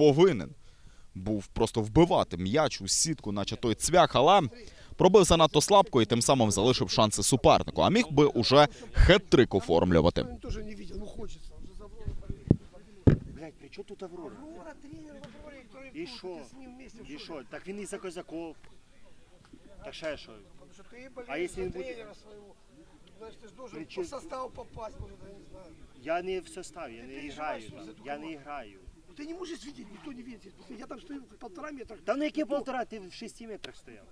повинен був просто вбивати м'яч у сітку, наче той цвях, але пробив занадто слабко і тим самим залишив шанси супернику. А міг би уже хет-трик оформлювати. Он тоже не видел, ну хочется. Он же за Авророй Блять, при чому тут Аврора? Аврора, тренер в Авроре, который І был, що? ты с ним вместе. І що? Так він і за козаков. Так ще що? Потому что ты болеешь А если за он будет- тренера своего. Значит, ты же должен При по чем- составу попасть, может, я не знаю. Я не в составі, я Ти не переживаєш граю. за там, ту Я не команду. граю. Ты не можешь видеть, никто не видит. Я там стою полтора метра. Та ну які полтора, ти в шести метрах стояв.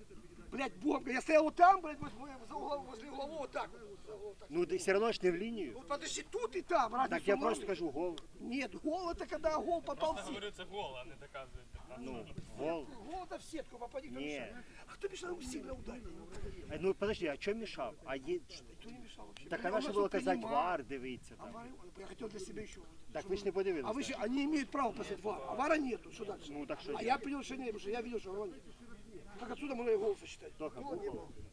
Блять, бомба. Я стоял вот там, блядь, возле, за углом, возле углового, вот так. вот, за углом, так. Ну ти все одно ж не в лінію. Ну подожди, тут и там, разница Так я мало. просто кажу гол. Нет, гол это когда гол попал в сетку. Говорю, це гол, а не доказуєте. Ну, гол. Гол это в сетку, попади, кто Не. мешал. А кто мешал ему сильно ударить? Е, Ну подожди, а чого мішав? А є... Никто не мешал вообще. Так Он а на що нас було тут казати принимал. вар, дивиться А там. вар, я хотел для себя еще. Так ви ж не А вы подивилися. же, они имеют право поставить вар, а вара нету, что дальше? Ну, так что а делать? я принял решение, потому что я видел, что вара нет. Как отсюда можно и гол сосчитать? Тоха, Гола не Бухов. было.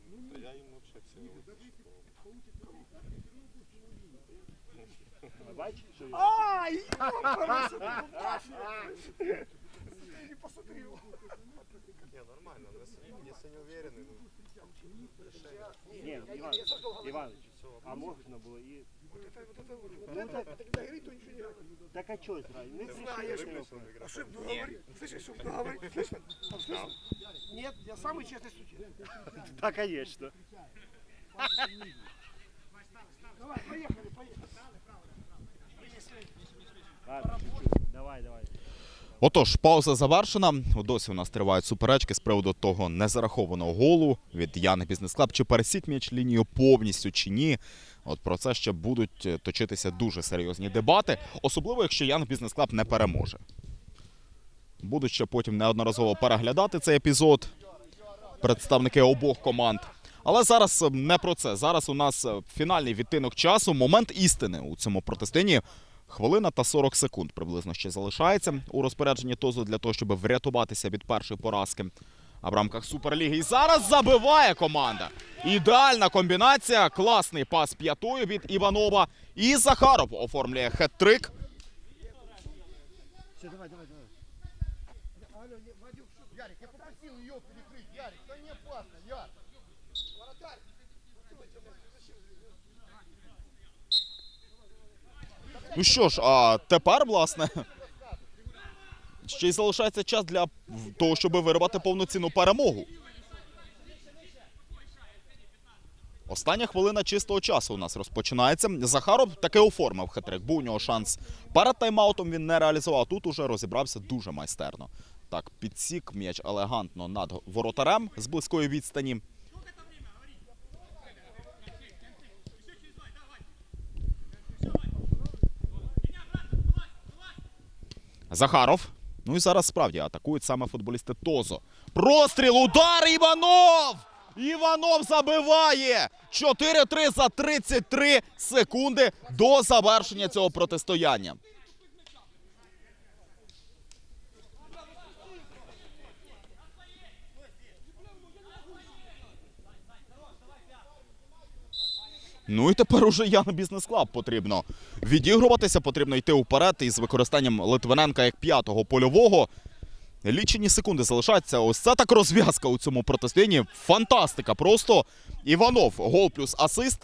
Бачиш, що я? Ай, ёпта, ты не посмотрел. Не, нормально, но если, если не уверены, ну, Ні, Іван, Іванович, а можна було і... Вот это, вот это, вот это, это когда горит, то ничего не говорит. Так а чого зразу? Ми Знаешь, прийшли до цього. а что я говорить? Слышишь, что я говорить? Слышишь? Слышишь? Нет, я самый честный судья. Так, конечно. Давай, поехали, поехали. Давай, давай. Отож, пауза завершена. Досі у нас тривають суперечки з приводу того незарахованого голу від Яни Бізнес Клаб. Чи пересік м'яч лінію повністю чи ні. От про це ще будуть е, точитися дуже серйозні дебати, особливо якщо Ян Бізнес Клаб не переможе. Будуть ще потім неодноразово переглядати цей епізод представники обох команд. Але зараз е, не про це. Зараз у нас е, фінальний відтинок часу, момент істини у цьому протистоянні. Хвилина та 40 секунд приблизно ще залишається у розпорядженні Тозу для того, щоб врятуватися від першої поразки. А в рамках Суперліги і зараз забиває команда. Ідеальна комбінація, класний пас п'ятою від Іванова. І Захаров оформлює хет-трик. Давай, давай. Алло, не, Вадюк, что? Ярик, я попросил ее перекрыть. Ярик, да не опасно, Ярик. Ну що ж, а тепер, власне, ще й залишається час для того, щоб вирвати повноцінну перемогу. Остання хвилина чистого часу у нас розпочинається. Захаров таки оформив хитрик. Був у нього шанс перед тайм-аутом. Він не реалізував. Тут уже розібрався дуже майстерно. Так, підсік м'яч елегантно над воротарем з близької відстані. Захаров. Ну і зараз справді атакують саме футболісти Тозо. Простріл, удар Іванов! Іванов забиває! 4-3 за 33 секунди до завершення цього протистояння. Ну і тепер уже Яна Бізнес Клаб потрібно відігруватися, потрібно йти вперед із використанням Литвиненка як п'ятого польового. Лічені секунди залишаються. Ось це так розв'язка у цьому протистоянні. Фантастика. Просто Іванов гол плюс асист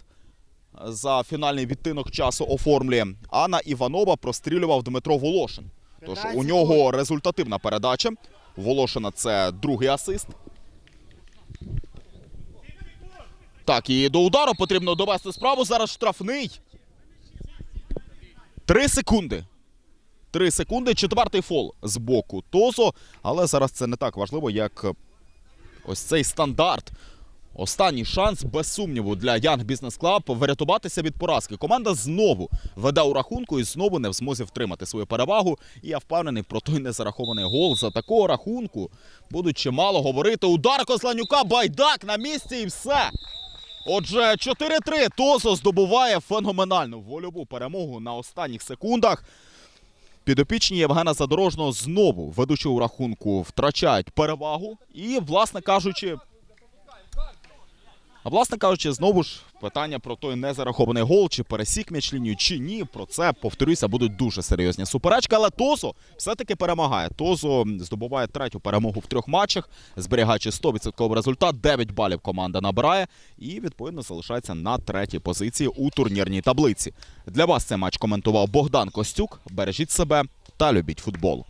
за фінальний відтинок часу оформлює. А на Іванова прострілював Дмитро Волошин. Тож у нього результативна передача. Волошина це другий асист. Так, і до удару потрібно довести справу. Зараз штрафний. Три секунди. Три секунди. Четвертий фол з боку Тозо. Але зараз це не так важливо, як ось цей стандарт. Останній шанс, без сумніву, для Young Business Club врятуватися від поразки. Команда знову веде у рахунку і знову не в змозі втримати свою перевагу. І я впевнений про той незарахований гол. За такого рахунку будуть чимало говорити. Удар Козланюка, байдак на місці і все. Отже, 4-3. Тозо здобуває феноменальну вольову перемогу на останніх секундах. Підопічні Євгена Задорожного знову, ведучи у рахунку, втрачають перевагу. І, власне кажучи, А власне кажучи, знову ж питання про той незарахований гол, чи пересік м'яч лінію, чи ні. Про це повторюся, будуть дуже серйозні суперечки. Але Тозо все-таки перемагає. Тозо здобуває третю перемогу в трьох матчах, зберігаючи 100% результат. 9 балів команда набирає і відповідно залишається на третій позиції у турнірній таблиці. Для вас цей матч коментував Богдан Костюк. Бережіть себе та любіть футбол.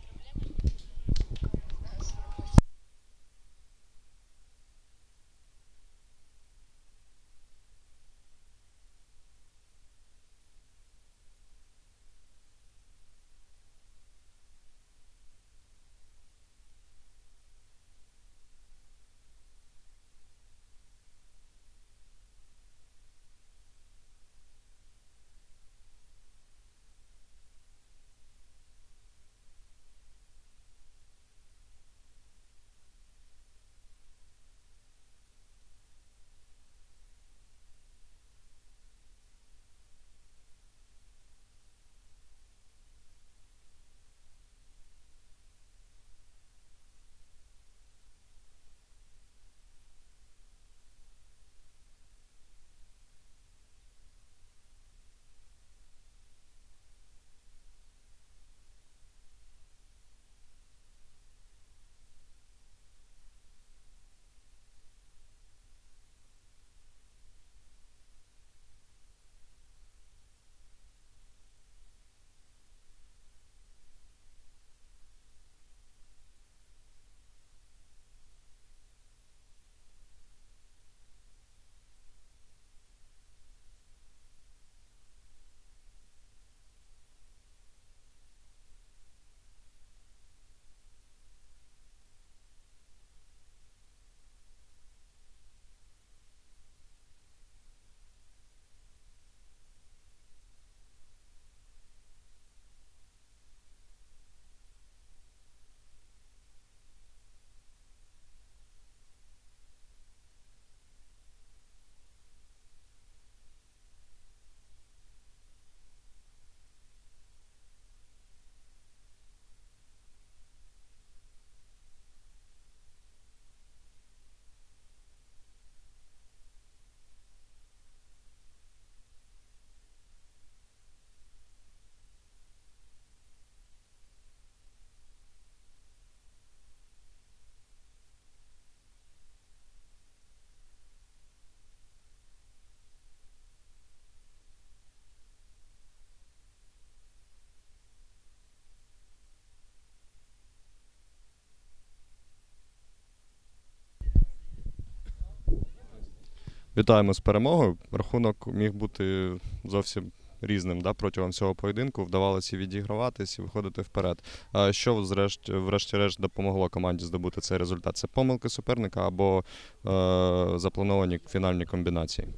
Вітаємо з перемогою. Рахунок міг бути зовсім різним да, протягом цього поєдинку. Вдавалося відіграватись і виходити вперед. А що зрешт, врешті-решт допомогло команді здобути цей результат? Це помилки суперника або е, заплановані фінальні комбінації?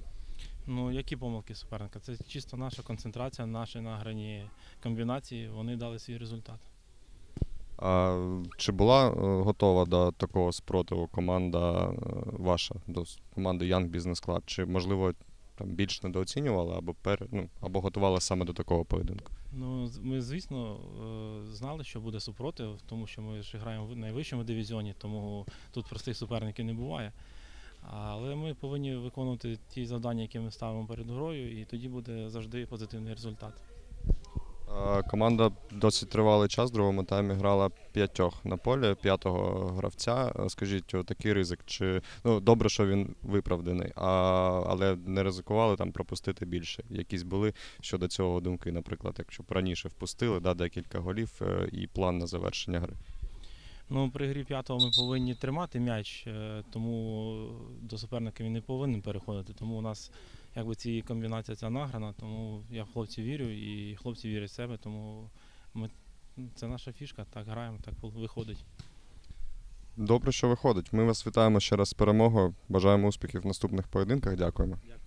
Ну, які помилки суперника? Це чисто наша концентрація, наші награні комбінації, вони дали свій результат. А чи була е, готова до такого спротиву команда е, ваша, до команди Young Business Club? Чи можливо там більш недооцінювала або пер, ну, або готувала саме до такого поєдинку? Ну, ми, звісно, е, знали, що буде супротив, тому що ми ж граємо в найвищому дивізіоні, тому тут простих суперників не буває. Але ми повинні виконувати ті завдання, які ми ставимо перед грою, і тоді буде завжди позитивний результат. Команда досить тривалий час в другому таймі грала п'ятьох на полі, п'ятого гравця. Скажіть, такий ризик, чи ну добре, що він виправданий, а, але не ризикували там пропустити більше. Якісь були щодо цього думки, наприклад, якщо б раніше впустили да, декілька голів е, і план на завершення гри. Ну, при грі п'ятого ми повинні тримати м'яч, е, тому до суперника він не повинен переходити. Тому у нас якби ці комбінація ця награна, тому я в хлопці вірю і хлопці вірять в себе, тому ми, це наша фішка, так граємо, так виходить. Добре, що виходить. Ми вас вітаємо ще раз з перемогою. Бажаємо успіхів в наступних поєдинках. Дякуємо. Дякую.